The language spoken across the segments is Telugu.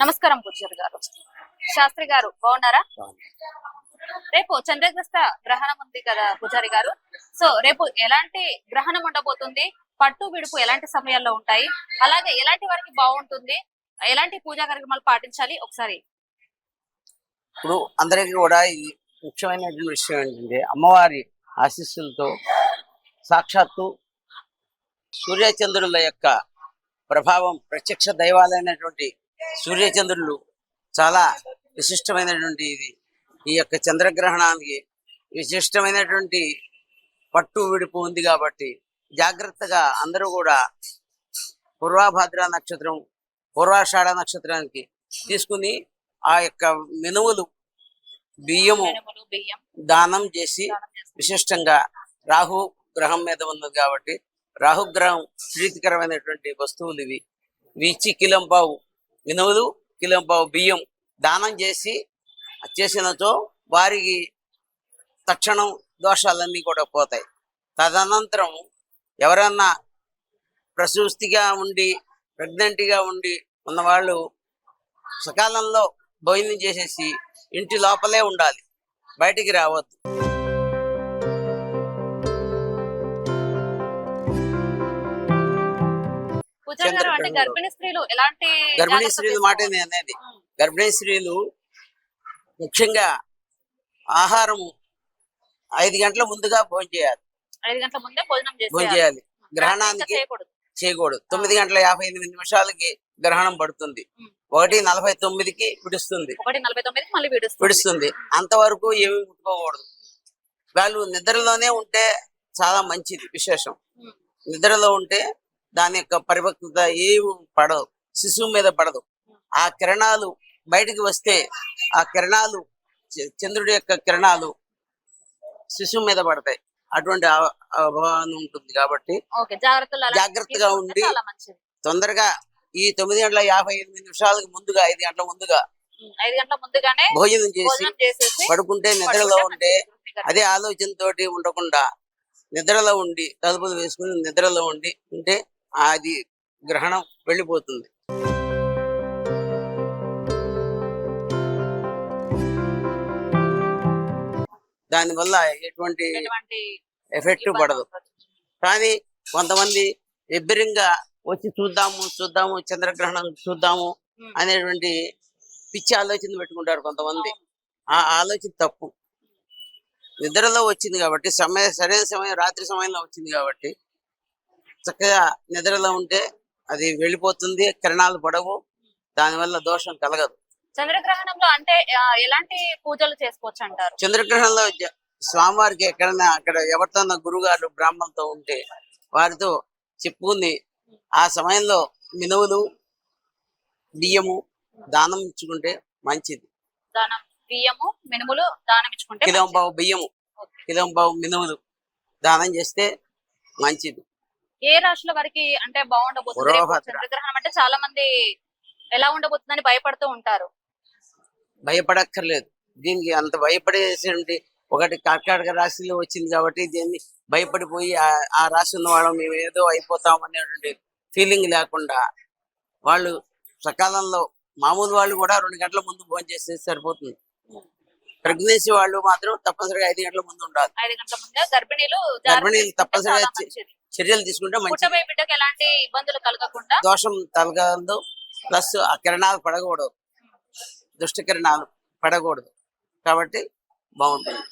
నమస్కారం పూజారి గారు. శాస్త్రి గారు బాగున్నారా? రేపు చంద్రగ్రస్త గ్రహణం ఉంది కదా పూజారి గారు. సో రేపు ఎలాంటి గ్రహణం ఉండబోతుంది? పట్టు విడుపు ఎలాంటి సమయాల్లో ఉంటాయి? అలాగే ఎలాంటి వారికి బాగుంటుంది? ఎలాంటి పూజా కార్యక్రమాలు పాటించాలి? ఒకసారి ఇప్పుడు అందరికీ కూడా ఈ ముఖ్యమైనటువంటి విషయం ఏంటంటే అమ్మవారి ఆశీస్సులతో సాక్షాత్తు సూర్యచంద్రుల యొక్క ప్రభావం ప్రత్యక్ష దైవాలైనటువంటి సూర్యచంద్రులు చాలా విశిష్టమైనటువంటి ఇది ఈ యొక్క చంద్రగ్రహణానికి విశిష్టమైనటువంటి పట్టు విడుపు ఉంది కాబట్టి జాగ్రత్తగా అందరూ కూడా పూర్వాభాద్ర నక్షత్రం పూర్వాషాఢ నక్షత్రానికి తీసుకుని ఆ యొక్క మినువులు బియ్యము దానం చేసి. విశిష్టంగా రాహు గ్రహం మీద ఉన్నది కాబట్టి రాహుగ్రహం ప్రీతికరమైనటువంటి వస్తువులు ఇవి ఇచ్చి కిలంపావు మినువులు కిలో బియ్యం దానం చేసి చేసినతో వారికి తక్షణం దోషాలన్నీ కూడా పోతాయి. తదనంతరం ఎవరన్నా ప్రసూస్తిగా ఉండి ప్రెగ్నెంట్గా ఉండి ఉన్నవాళ్ళు సకాలంలో భోజనం చేసేసి ఇంటి లోపలే ఉండాలి బయటికి రావద్దు. పూజారి గారు అంటే. గర్భిణీ స్త్రీలు ఎలాంటి గర్భిణీ స్త్రీలు మాట అనేది. గర్భిణీ స్త్రీలు ముఖ్యంగా ఆహారం ఐదు గంటల ముందుగా భోజనం చేయాలి. ఐదు గంటల ముందే భోజనం భోజనం. చేయాలి. గ్రహణానికి చేయకూడదు. తొమ్మిది గంటల యాభై ఎనిమిది నిమిషాలకి గ్రహణం పడుతుంది. ఒకటి నలభై తొమ్మిదికి విడుస్తుంది. ఒకటి నలభై తొమ్మిదికి మళ్ళీ విడుస్తుంది. విడుస్తుంది. అంతవరకు ఏమి ముట్టుకోకూడదు. వాళ్ళు నిద్రలోనే ఉంటే చాలా మంచిది విశేషం. నిద్రలో ఉంటే దాని యొక్క పరిపక్వత ఏమి పడదు శిశువు మీద పడదు ఆ కిరణాలు బయటికి వస్తే ఆ కిరణాలు చంద్రుడి యొక్క కిరణాలు శిశువు మీద పడతాయి అటువంటి అవగాహన ఉంటుంది కాబట్టి జాగ్రత్తగా ఉండి తొందరగా ఈ తొమ్మిది గంటల యాభై ఎనిమిది నిమిషాలకు ముందుగా ఐదు గంటల ముందుగా ఐదు గంటల ముందుగానే భోజనం చేసి పడుకుంటే నిద్రలో ఉంటే. అదే ఆలోచనతోటి ఉండకుండా నిద్రలో ఉండి తలుపులు వేసుకుని నిద్రలో ఉండి ఉంటే అది గ్రహణం వెళ్ళిపోతుంది దానివల్ల ఎటువంటి ఎఫెక్ట్ పడదు. కానీ కొంతమంది ఎబ్బిరింగా వచ్చి చూద్దాము చూద్దాము చంద్రగ్రహణం చూద్దాము. అనేటువంటి పిచ్చి ఆలోచన పెట్టుకుంటారు కొంతమంది. ఆ ఆలోచన తప్పు నిద్రలో వచ్చింది కాబట్టి సమయ సరైన సమయం రాత్రి సమయంలో వచ్చింది కాబట్టి చక్కగా నిద్రలో ఉంటే అది వెళ్ళిపోతుంది కిరణాలు పడవు దానివల్ల దోషం కలగదు చంద్రగ్రహణంలో అంటే ఎలాంటి పూజలు చేసుకోవచ్చు అంటారు చంద్రగ్రహణంలో స్వామివారికి ఎక్కడైనా అక్కడ ఎవరితో గురుగారు బ్రాహ్మణులతో ఉంటే వారితో చెప్పుకుని ఆ సమయంలో మినువులు బియ్యము దానం ఇచ్చుకుంటే మంచిది దానం బియ్యము మినుములు దానం ఇచ్చుకుంటే కిలో మంచిది. బావు బియ్యము. కిలో బావు మినువులు దానం చేస్తే మంచిది ఏ రాశుల వారికి అంటే బాగుండబోతుంది. చంద్రగ్రహణం అంటే చాలా మంది ఎలా ఉండబోతుందని భయపడుతూ ఉంటారు. భయపడక్కర్లేదు. దీనికి అంత భయపడేసి ఒకటి కర్కాటక రాశిలో వచ్చింది కాబట్టి దీన్ని భయపడిపోయి ఆ- రాశి ఉన్న వాళ్ళం మేము ఏదో అయిపోతాం అనేటువంటి ఫీలింగ్ లేకుండా వాళ్ళు సకాలంలో మామూలు వాళ్ళు కూడా రెండు గంటల ముందు భోజనం చేస్తే సరిపోతుంది. ప్రెగ్నెన్సీ వాళ్ళు మాత్రం తప్పనిసరిగా ఐదు గంటల ముందు ఉండాలి. ఐదు గంటల ముందే గర్భిణీలు తప్పనిసరిగా. చర్యలు తీసుకుంటే పుట్టబోయే బిడ్డకి ఎలాంటి ఇబ్బందులు కలగకుండా దోషం తలగదు. ప్లస్ ఆ కిరణాలు పడకూడదు. దుష్ట కిరణాలు పడకూడదు. కాబట్టి బాగుంటుంది.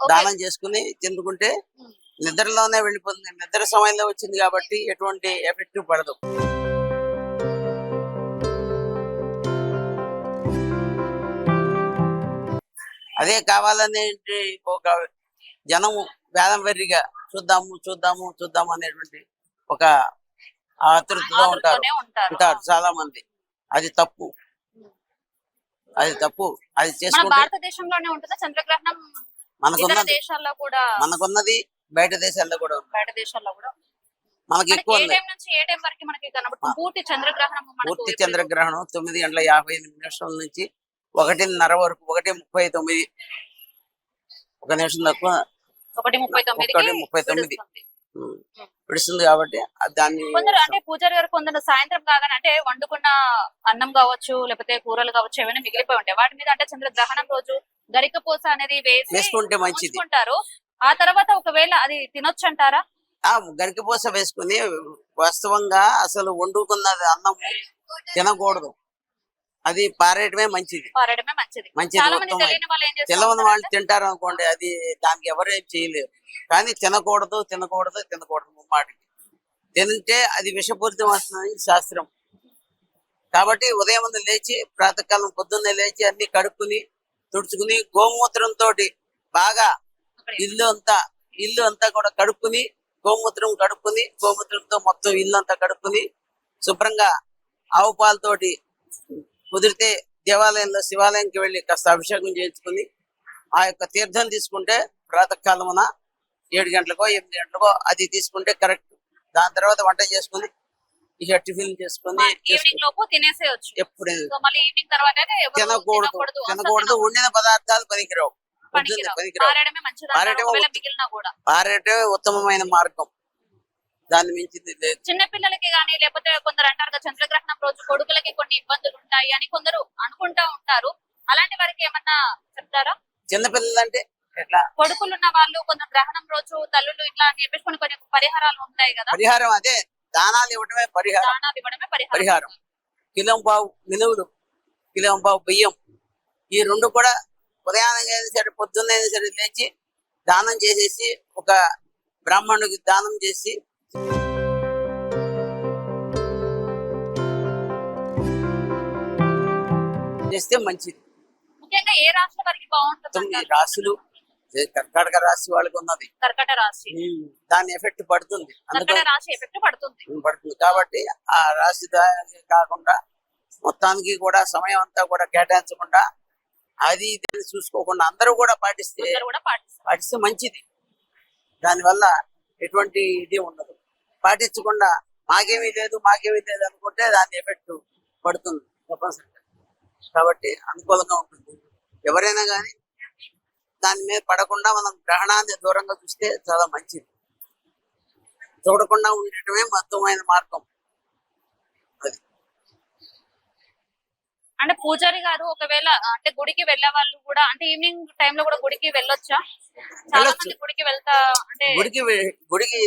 ఓకే. దానం చేసుకుని చెందుకుంటే ఉమ్. నిద్రలోనే వెళ్ళిపోతుంది. నిద్ర సమయంలో వచ్చింది కాబట్టి ఎటువంటి ఎఫెక్ట్ పడదు. అదే కావాలని ఒక జనము వేదం వెర్రిగా చూద్దాము చూద్దాము చూద్దాము అనేటువంటి ఒక ఆతృతలో ఉంటారు. ఉంటారు. చాలా మంది అది తప్పు. అది తప్పు. అది చేసుకుంటే భారతదేశంలోనే ఉంటుందా? చంద్రగ్రహణం మనకున్నది. దేశాల్లో కూడా మనకున్నది బయట దేశాల్లో కూడా బయట దేశాల్లో కూడా మనకి ఎక్కువ పూర్తి చంద్రగ్రహణం తొమ్మిది గంటల యాభై ఎనిమిది నిమిషాల నుంచి ఒకటిన్నర వరకు ఒకటి ముప్పై తొమ్మిది. ఒక నిమిషం తక్కువ. ఒకటి ముప్పై తొమ్మిదికి ఒకటి ముప్పై తొమ్మిది. విడుస్తుంది. కాబట్టి దాన్ని కొందరు అంటే పూజారి గారు కొందరు సాయంత్రం కాగానే అంటే వండుకున్న అన్నం కావచ్చు లేకపోతే కూరలు కావచ్చు ఏమైనా మిగిలిపోయి ఉంటాయి. వాటి మీద అంటే చంద్రగ్రహణం రోజు గరికపోస అనేది వేసి వేసుకుంటే మంచిది. ఆ తర్వాత ఒకవేళ అది తినొచ్చు అంటారా ఆ గరికపూస వేసుకుని వాస్తవంగా అసలు వండుకున్నది అన్నం తినకూడదు. అది పారేయటమే మంచిది. పారడమే మంచిది. మంచిది చాలా మంది ఉత్తమం. తెలియని వాళ్ళు ఏం తెలవని వాళ్ళు చేస్తారు తింటారు అనుకోండి అది దానికి ఎవరేం చేయలేరు. కానీ తినకూడదు తినకూడదు తినకూడదు ముమ్మాటికి. తింటే అది విషపూరితం వస్తుందని శాస్త్రం. కాబట్టి ఉదయం ముందు లేచి ప్రాతకాలం పొద్దున్నే లేచి అన్ని కడుక్కుని తుడుచుకుని గోమూత్రంతో బాగా ఇల్లు అంతా ఇల్లు అంతా కూడా కడుక్కుని గోమూత్రం కడుక్కుని గోమూత్రంతో మొత్తం ఇల్లు అంతా కడుక్కుని శుభ్రంగా ఆవు పాలతోటి కుదిరితే దేవాలయంలో శివాలయంకి వెళ్ళి కాస్త అభిషేకం చేయించుకుని ఆ యొక్క తీర్థం తీసుకుంటే ప్రాతకాలమున ఏడు గంటలకో ఎనిమిది గంటలకో అది తీసుకుంటే కరెక్ట్. దాని తర్వాత వంట చేసుకుని ఇక టిఫిన్ చేసుకుని ఈవినింగ్ లోపు తినేసేయచ్చు. తినకూడదు. తినకూడదు. వండిన పదార్థాలు పనికిరావు. పనికిరావు. పారేటే ఉత్తమమైన మార్గం. దాన్ని మించింది లేదు. చిన్న పిల్లలకి గానీ లేకపోతే కొందరు అంటారు చంద్రగ్రహణం రోజు కొడుకులకి కొన్ని ఇబ్బందులు ఉంటాయి అని కొందరు అనుకుంటా ఉంటారు. అలాంటి వారికి ఏమన్నా చెప్తారా? చిన్నపిల్లలు అంటే ఎట్లా? కొడుకులు ఉన్న వాళ్ళు కొందరు గ్రహణం రోజు తల్లులు ఇట్లా చెప్పేసి కొన్ని పరిహారాలు ఉంటాయి కదా. పరిహారం అదే దానాలు ఇవ్వడమే పరిహారం. దానాలు ఇవ్వడమే పరిహారం. కిలం పావు మినువులు కిలం పావు బియ్యం. ఈ రెండు కూడా ఉదయాన్నే సరే పొద్దున్నే అయినా సరే లేచి దానం చేసేసి ఒక బ్రాహ్మణుడికి దానం చేసి చేస్తే మంచిది. ముఖ్యంగా ఏ రాష్ట్ర వారికి బాగుంటుంది? రాశులు కర్కాటక రాశి వాళ్ళకి ఉన్నది. కర్కట రాశి. దాని ఎఫెక్ట్ పడుతుంది. రాశి ఎఫెక్ట్ పడుతుంది. పడుతుంది. కాబట్టి ఆ రాశి కాకుండా మొత్తానికి కూడా సమయం అంతా కూడా కేటాయించకుండా అది ఇది చూసుకోకుండా అందరూ కూడా పాటిస్తే పాటిస్తే మంచిది. దానివల్ల ఎటువంటి ఇది ఉండదు. పాటించకుండా మాకేమీ లేదు మాకేమీ లేదు అనుకుంటే దాని ఎఫెక్ట్ పడుతుంది. తప్పనిసరిగా. కాబట్టి అనుకూలంగా ఉంటుంది. ఎవరైనా కానీ దాని మీద పడకుండా మనం గ్రహణాన్ని దూరంగా చూస్తే చాలా మంచిది. చూడకుండా ఉండటమే మొత్తమైన మార్గం. అది. అంటే పూజారి గారు ఒకవేళ అంటే గుడికి వెళ్ళే వాళ్ళు కూడా అంటే ఈవినింగ్ టైం లో కూడా గుడికి వెళ్ళొచ్చా? చాలా. మంది గుడికి వెళ్తా అంటే గుడికి గుడికి